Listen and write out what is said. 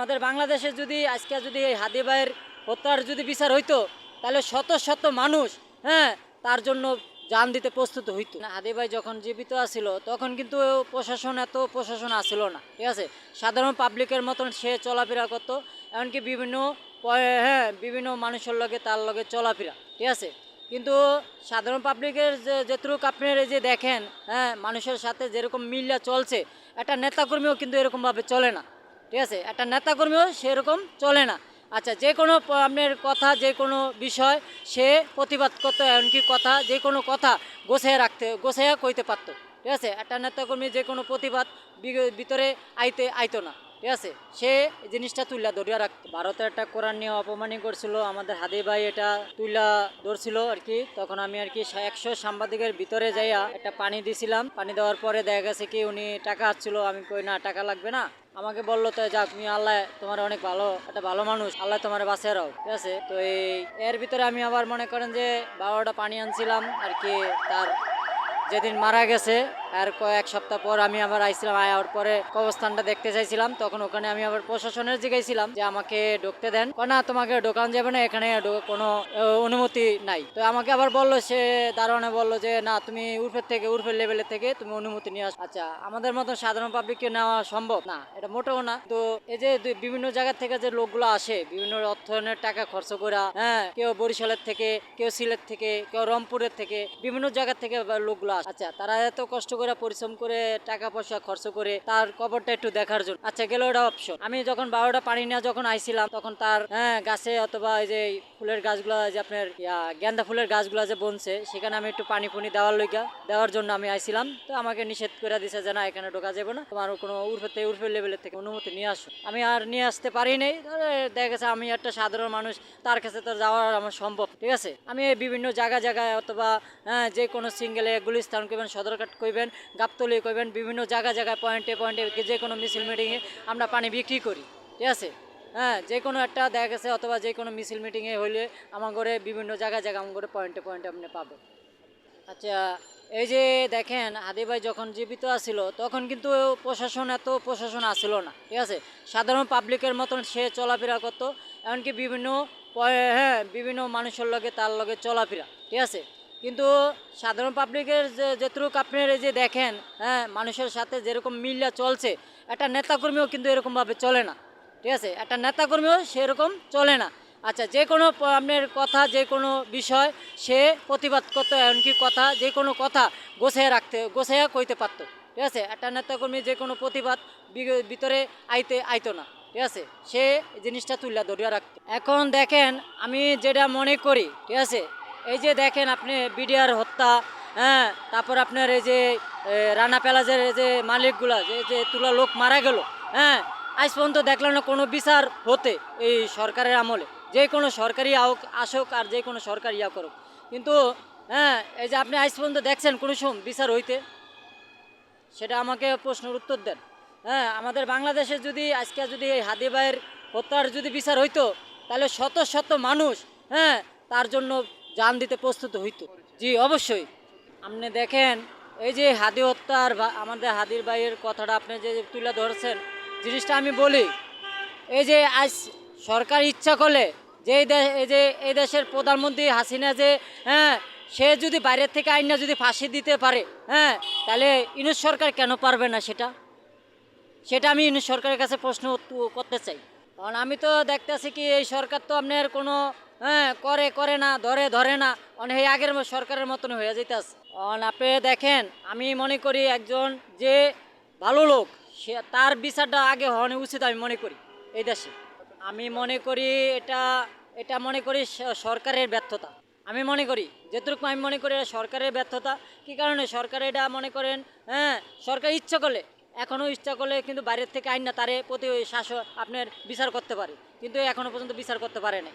আমাদের বাংলাদেশে যদি আজকে যদি এই হাদি ভাইয়ের হত্যার যদি বিচার হইতো তাহলে শত শত মানুষ হ্যাঁ তার জন্য জান দিতে প্রস্তুত হইতো। না, হাদি ভাই যখন জীবিত আছিল তখন কিন্তু প্রশাসন এত প্রশাসন আসছিল না ঠিক আছে? সাধারণ পাবলিকের মতন সে চলাফেরা করতো এমনকি বিভিন্ন হ্যাঁ বিভিন্ন মানুষের লগে তার লগে চলাফেরা ঠিক আছে? কিন্তু সাধারণ পাবলিকের যে যেটুকু আপনার যে দেখেন হ্যাঁ মানুষের সাথে যেরকম মিল্লা চলছে একটা নেতাকর্মীও কিন্তু এরকমভাবে চলে না। ঠিক আছে? একটা নেতাকর্মীও সেরকম চলে না। আচ্ছা যে কোনো আপনার কথা, যে কোনো বিষয় সে প্রতিবাদ করতো, এমনকি কথা, যে কোনো কথা গোছায় রাখতে গোছাইয়া কইতে পারতো। ঠিক আছে? একটা নেতাকর্মী যে কোনো প্রতিবাদ ভিতরে আইতে, আইতো না। ঠিক আছে? সে জিনিসটা তুইলা ধরিয়া রাখতো ভারতের একটা কোরআন নিয়ে অপমানি করছিল, আমাদের হাদি ভাই এটা তুইলা ধরছিল আর কি। তখন আমি আর কি একশো সাংবাদিকের ভিতরে যাইয়া একটা পানি দিছিলাম। পানি দেওয়ার পরে দেখা গেছে কি উনি টাকা আসছিল আমি কই, না, টাকা লাগবে না। আমাকে বলল তো, যাক, তুমি আল্লাহ তোমার অনেক ভালো, একটা ভালো মানুষ, আল্লাহ তোমার বাঁচিয়ে রাও ঠিক আছে? তো এই, এর ভিতরে আমি আবার মনে করেন যে বাবাটা পানি আনছিলাম আর কি, তার যেদিন মারা গেছে আর কয়েক সপ্তাহ পর আমি আবার আইছিলাম আয়ার পরে কবরস্থানটা দেখতে চাইছিলাম। তখন ওখানে আমি আবার প্রশাসনের জিগাইছিলাম যে আমাকে ঢুকতে দেন। না, তোমাকে ঢোকান যাবে না, এখানে কোনো অনুমতি নাই। তো আমাকে আবার বলল, সে দারোয়ানে বলল যে, না, তুমি উর্ফের থেকে, উর্ফের লেভেলের থেকে তুমি অনুমতি নিয়ে আস। আচ্ছা আমাদের মতন সাধারণ পাবলিককে নেওয়া সম্ভব? না, এটা মোটেও না। তো এই যে বিভিন্ন জায়গা থেকে যে লোকগুলো আসে, বিভিন্ন অর্থনের টাকা খরচ করা হ্যাঁ কেউ বরিশালের থেকে, কেউ সিলেট থেকে, কেউ রংপুরের থেকে, বিভিন্ন জায়গা থেকে লোকগুলো আসে। আচ্ছা তারা এত কষ্ট করে পরিশ্রম করে টাকা পয়সা খরচ করে তার কবরটা একটু দেখার জন্য। আচ্ছা গেল ওটা অপশন আমি যখন বারোটা পানি নিয়ে যখন আইছিলাম, তখন তার হ্যাঁ গাছে অথবা এই যে ফুলের গাছগুলো যে আপনার গেন্দা ফুলের গাছগুলো যে বনছে, সেখানে আমি একটু পানি ফুনি দেওয়ার লইগা, দেওয়ার জন্য আমি আইছিলাম। তো আমাকে নিষেধ করে দিছে যে, না, এখানে ঢোকা যাবে না। তোমার কোনো উর্ফের থেকে উর্ফের লেভেলের থেকে অনুমতি নিয়ে আসো। আমি আর নিয়ে আসতে পারি নাই। দেখা গেছে আমি একটা সাধারণ মানুষ, তার কাছে তো যাওয়ার আমার সম্ভব, ঠিক আছে? আমি বিভিন্ন জায়গা জায়গায় অথবা হ্যাঁ যে কোনো সিঙ্গেলে গুলিস্তান কইবেন সদরঘাট কইবেন গাবতলি করবেন বিভিন্ন জায়গা জায়গায় পয়েন্টে পয়েন্টে যে কোনো মিছিল মিটিংয়ে আমরা পানি বিক্রি করি, ঠিক আছে? হ্যাঁ যে কোনো একটা দেখা গেছে অথবা যে কোনো মিছিল মিটিংয়ে হইলে আমার ঘরে বিভিন্ন জায়গা জায়গা আমার ঘরে পয়েন্টে পয়েন্টে আপনি পাবেন। আচ্ছা এই যে দেখেন হাদি ভাই যখন জীবিত আছিল, তখন কিন্তু প্রশাসন এত প্রশাসন আসছিল না, ঠিক আছে? সাধারণ পাবলিকের মতন সে চলাফেরা করতো, এমনকি বিভিন্ন হ্যাঁ বিভিন্ন মানুষের লগে তার লগে চলাফেরা, ঠিক আছে? কিন্তু সাধারণ পাবলিকের যে যেটুকু আপনার যে দেখেন হ্যাঁ মানুষের সাথে যেরকম মিল্লা চলছে, একটা নেতাকর্মীও কিন্তু এরকমভাবে চলে না, ঠিক আছে? একটা নেতাকর্মীও সেরকম চলে না। আচ্ছা যে কোনো আপনার কথা, যে কোনো বিষয় সে প্রতিবাদ করতো, এমনকি কথা, যে কোনো কথা গোছাইয়া রাখতে গোছাইয়া কইতে পারতো, ঠিক আছে? একটা নেতাকর্মী যে কোনো প্রতিবাদ ভিতরে আইতে, আইতো না, ঠিক আছে? সে জিনিসটা তুলে ধরিয়া রাখতো। এখন দেখেন, আমি যেটা মনে করি, ঠিক আছে? এই যে দেখেন আপনি বিডিআর হত্যা হ্যাঁ তারপর আপনার এই যে রানা প্যালাজের যে মালিকগুলা, যে যে তুলা লোক মারা গেল হ্যাঁ আজ পর্যন্ত দেখলাম না কোনো বিচার হতে এই সরকারের আমলে। যে কোনো সরকারি আউক, আসুক আর যে কোনো সরকার ইয়া করুক। কিন্তু হ্যাঁ এই যে আপনি আজ পর্যন্ত দেখছেন কোনো সম বিচার হইতে? সেটা আমাকে প্রশ্নের উত্তর দেন। হ্যাঁ আমাদের বাংলাদেশে যদি, আজকে যদি এই হাদি ভাইয়ের হত্যার যদি বিচার হইতো, তাহলে শত শত মানুষ হ্যাঁ তার জন্য জান দিতে প্রস্তুত হইতো। জি, অবশ্যই। আপনি দেখেন, এই যে হাদি হত্যার আমাদের হাদির ভাইয়ের কথাটা আপনি যে তুলে ধরছেন, জিনিসটা আমি বলি, এই যে আজ সরকার ইচ্ছা করলে যে এই যে এই দেশের প্রধানমন্ত্রী হাসিনা যে হ্যাঁ সে যদি বাইরের থেকে আইনা যদি ফাঁসি দিতে পারে হ্যাঁ তাহলে ইউনুস সরকার কেন পারবে না সেটা? সেটা আমি ইউনুস সরকারের কাছে প্রশ্ন করতে চাই। কারণ আমি তো দেখতেছি কি এই সরকার তো আপনার কোনো হ্যাঁ করে করে না, ধরে ধরে না। অনেক এই আগের সরকারের মতন হয়ে যেতেছে কারণ আপনি দেখেন, আমি মনে করি একজন যে ভালো লোক, সে তার বিচারটা আগে হওয়া উচিত আমি মনে করি এই দেশে। আমি মনে করি এটা এটা মনে করি সরকারের ব্যর্থতা। আমি মনে করি, যেটুকু আমি মনে করি এটা সরকারের ব্যর্থতা। কী কারণে সরকার এটা মনে করেন হ্যাঁ সরকার ইচ্ছা করলে এখনও ইচ্ছা করলে কিন্তু বাইরের থেকে আইন না, তারে প্রতি শাসক আপনার বিচার করতে পারে। কিন্তু এখনও পর্যন্ত বিচার করতে পারে নাই।